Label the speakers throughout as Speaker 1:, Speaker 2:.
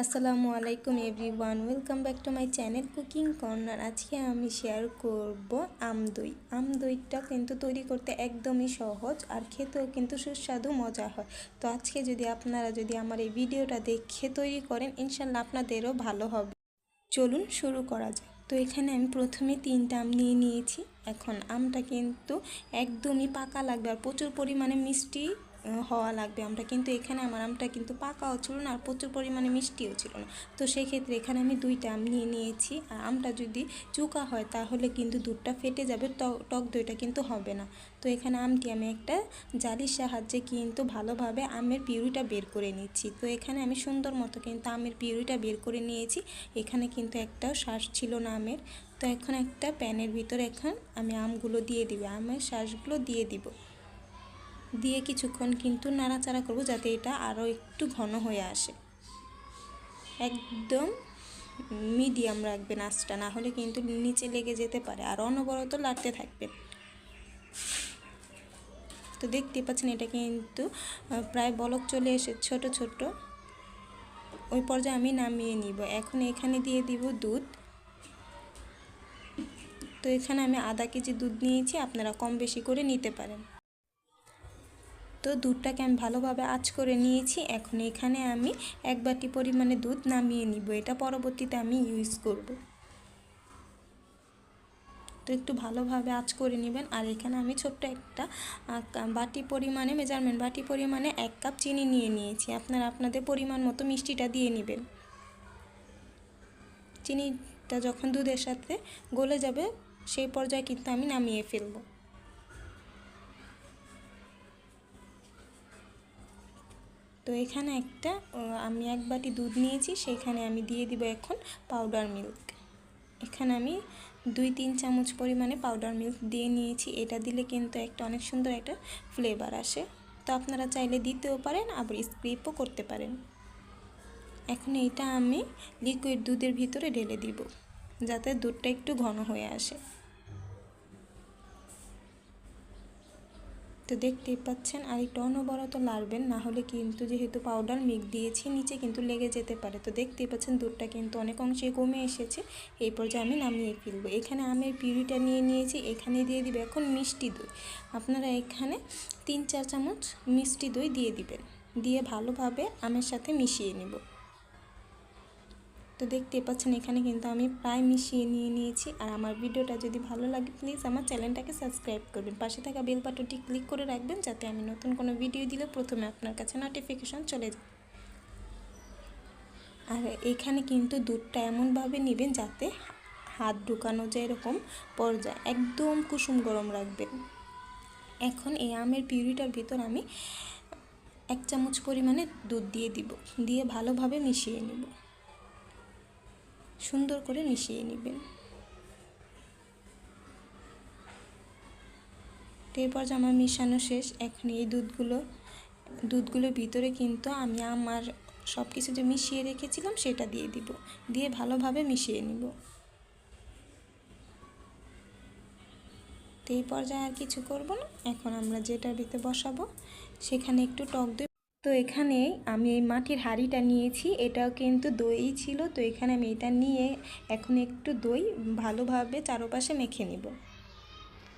Speaker 1: আসসালামু আলাইকুম everyone, welcome back to my channel cooking corner. আজকে আমি শেয়ার করব আম দই। আম দইটা কিন্তু তৈরি করতে একদমই সহজ আর খেতেও কিন্তু সুস্বাদু, মজা হয়। তো আজকে যদি আপনারা যদি আমার এই ভিডিওটা দেখে তৈরি করেন, ইনশাল্লাহ আপনাদেরও ভালো হবে। চলুন শুরু করা যায় তো এখানে আমি প্রথমে তিনটা আম নিয়ে নিয়েছি। এখন আমটা কিন্তু একদমই পাকা লাগবে আর প্রচুর পরিমাণে মিষ্টি হওয়া লাগবে আমটা। কিন্তু এখানে আমার আমটা কিন্তু পাকাও ছিল না, আর প্রচুর পরিমাণে মিষ্টিও ছিল না। তো সেই ক্ষেত্রে এখানে আমি দুইটা আম নিয়ে নিয়েছি, আর আমটা যদি চুকা হয় তাহলে কিন্তু দুধটা ফেটে যাবে টক দইটা কিন্তু হবে না। তো এখানে আমটি আমি একটা জালির সাহায্যে কিন্তু ভালোভাবে আমের পিউরিটা বের করে নিচ্ছি। তো এখানে আমি সুন্দর মতো কিন্তু আমের পিউরিটা বের করে নিয়েছি, এখানে কিন্তু একটা শ্বাস ছিল না আমের। তো এখন একটা প্যানের ভিতরে এখন আমি আমগুলো দিয়ে দিব, আমের শ্বাসগুলো দিয়ে দিব। দিয়ে কিছুক্ষণ কিন্তু নাড়াচাড়া করব যাতে এটা আরও একটু ঘন হয়ে আসে। একদম মিডিয়াম রাখবেন আঁচটা, না হলে কিন্তু নিচে লেগে যেতে পারে আর অনবরত লাড়তে থাকবেন। তো দেখতে পাচ্ছেন এটা কিন্তু প্রায় বলক চলে এসে ছোট ছোট। ওই পর্যায়ে আমি নামিয়ে নিব। এখন এখানে দিয়ে দিব দুধ। তো এখানে আমি আধা কেজি দুধ নিয়েছি, আপনারা কম বেশি করে নিতে পারেন। তো দুধটাকে আমি ভালোভাবে আঁচ করে নিয়েছি। এখন এখানে আমি এক বাটি পরিমাণে দুধ নামিয়ে নিব। এটা পরবর্তীতে আমি ইউজ করব। তো একটু ভালোভাবে আঁচ করে নেবেন। আর এখানে আমি ছোট্ট একটা বাটি পরিমাণে মেজারমেন্ট বাটি পরিমাণে এক কাপ চিনি নিয়ে নিয়েছি। আপনারা আপনাদের পরিমাণ মতো মিষ্টিটা দিয়ে নেবেন। চিনিটা যখন দুধের সাথে গলে যাবে, সেই পর্যায়ে কিন্তু আমি নামিয়ে ফেলব। তো এখানে একটা আমি এক বাটি দুধ নিয়েছি, সেখানে আমি দিয়ে দিব এখন পাউডার মিল্ক এখানে আমি দুই তিন চামচ পরিমাণে পাউডার মিল্ক দিয়ে নিয়েছি। এটা দিলে কিন্তু একটা অনেক সুন্দর একটা ফ্লেভার আসে। তো আপনারা চাইলে দিতেও পারেন, আবার স্ক্রিপও করতে পারেন। এখন এইটা আমি লিকুইড দুধের ভিতরে ঢেলে দিব, যাতে দুধটা একটু ঘন হয়ে আসে। তো দেখতেই পাচ্ছেন আর একটু অনবরত লাড়বেন না হলে কিন্তু যেহেতু পাউডার মিক দিয়েছি, নিচে কিন্তু লেগে যেতে পারে। তো দেখতেই পাচ্ছেন, দুধটা কিন্তু অনেক অংশে কমে এসেছে। এই পর্যায়ে আমি নামিয়ে ফেলব। এখানে আমের পিউরিটা নিয়ে নিয়েছি, এখানে দিয়ে দিবে এখন মিষ্টি দই। আপনারা এখানে তিন চার চামচ মিষ্টি দই দিয়ে দিবেন। দিয়ে ভালোভাবে আমের সাথে মিশিয়ে নিব। তো দেখতে পাচ্ছেন, এখানে কিন্তু আমি প্রায় মিশিয়ে নিয়ে নিয়েছি। আর আমার ভিডিওটা যদি ভালো লাগে প্লিজ আমার চ্যানেলটাকে সাবস্ক্রাইব করবেন। পাশে থাকা বেল বাটনটি ক্লিক করে রাখবেন, যাতে আমি নতুন কোনো ভিডিও দিলে প্রথমে আপনার কাছে নোটিফিকেশন চলে যায়। আর এখানে কিন্তু দুধটা এমনভাবে নেবেন যাতে হাত ঢুকানো যায় এরকম পর্যায়ে, একদম কুসুম গরম রাখবেন। এখন এই আমের পিউরিটার ভিতর আমি এক চামচ পরিমাণে দুধ দিয়ে দিব, দিয়ে ভালোভাবে মিশিয়ে নেব। সুন্দর করে মিশিয়ে নেবেন। এরপর আমার মিশানো শেষ, এখন এই দুধগুলো দুধগুলোর ভিতরে কিন্তু আমি আমার সব কিছু যে মিশিয়ে রেখেছিলাম সেটা দিয়ে দিব। দিয়ে ভালোভাবে মিশিয়ে নিব। এই পর্যায়ে আর কিছু করব না। এখন আমরা যেটার ভিতরে বসাবো, সেখানে একটু টক দই তো এখানে আমি এই মাটির হাঁড়িটা নিয়েছি, এটাও কিন্তু দই ছিল, তো এখানে আমি এটা নিয়ে এখন একটু দই ভালোভাবে চারপাশে মেখে নিব।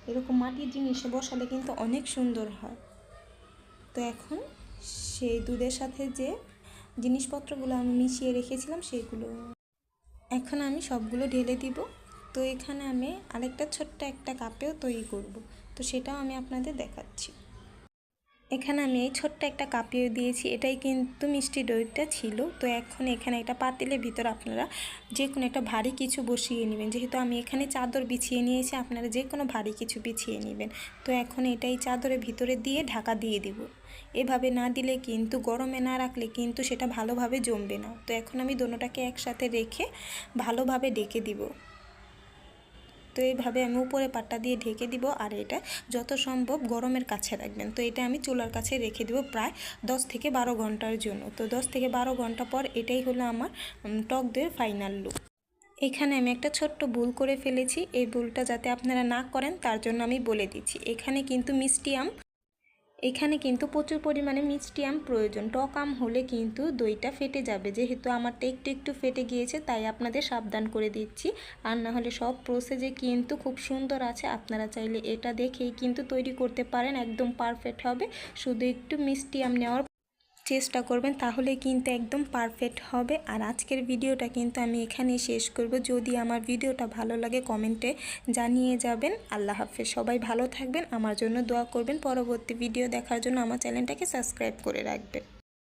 Speaker 1: এরকম মাটির জিনিসে বসালে কিন্তু অনেক সুন্দর হয়। তো এখন সেই দুধের সাথে যে জিনিসপত্রগুলো আমি মিশিয়ে রেখেছিলাম সেগুলো এখন আমি সবগুলো ঢেলে দিব। তো এখানে আমি আরেকটা ছোট্ট একটা কাপেও তৈরি করব। তো সেটাও আমি আপনাদের দেখাচ্ছি। এখানে আমি এই ছোট্ট একটা কাপিয়ে দিয়েছি। এটাই কিন্তু মিষ্টি দইটা ছিল। তো এখন এখানে একটা পাতিলের ভিতর আপনারা যে কোনো একটা ভারী কিছু বসিয়ে নেবেন। যেহেতু আমি এখানে চাদর বিছিয়ে নিয়েছি, আপনারা যে কোনো ভারী কিছু বিছিয়ে নেবেন। তো এখন এটাই চাদরের ভিতরে দিয়ে ঢাকা দিয়ে দিব। এভাবে না দিলে কিন্তু, গরমে না রাখলে কিন্তু সেটা ভালোভাবে জমবে না। তো এখন আমি দোনোটাকে একসাথে রেখে ভালোভাবে ডেকে দিব। তো এইভাবে আমি উপরে পাটটা দিয়ে ঢেকে দিব আর এটা যত সম্ভব গরমের কাছে রাখবেন। তো এটা আমি চুলার কাছে রেখে দেবো প্রায় দশ থেকে বারো ঘণ্টার জন্য। তো দশ থেকে বারো ঘণ্টা পর এটাই হলো আমার টক দইয়ের ফাইনাল লুক এখানে আমি একটা ছোট্ট ভুল করে ফেলেছি। এই ভুলটা যাতে আপনারা না করেন, তার জন্য আমি বলে দিচ্ছি। এখানে কিন্তু মিষ্টি আম এখানে কিন্তু প্রচুর পরিমাণে মিষ্টি আম প্রয়োজন। টক আম হলে কিন্তু দইটা ফেটে যাবে। যেহেতু আমারটা একটু একটু ফেটে গিয়েছে, তাই আপনাদের সাবধান করে দিচ্ছি। আর না হলে সব প্রসেসে কিন্তু খুব সুন্দর আছে। আপনারা চাইলে এটা দেখেই কিন্তু তৈরি করতে পারেন। একদম পারফেক্ট হবে। শুধু একটু মিষ্টি আম নেওয়ার চেষ্টা করবেন, তাহলে কিন্তু একদম পারফেক্ট হবে। আর আজকের ভিডিওটা কিন্তু আমি এখানেই শেষ করব। যদি আমার ভিডিওটা ভালো লাগে কমেন্টে জানিয়ে যাবেন। আল্লাহ হাফেজ। সবাই ভালো থাকবেন। আমার জন্য দোয়া করবেন। পরবর্তী ভিডিও দেখার জন্য আমার চ্যানেলটাকে সাবস্ক্রাইব করে রাখবেন।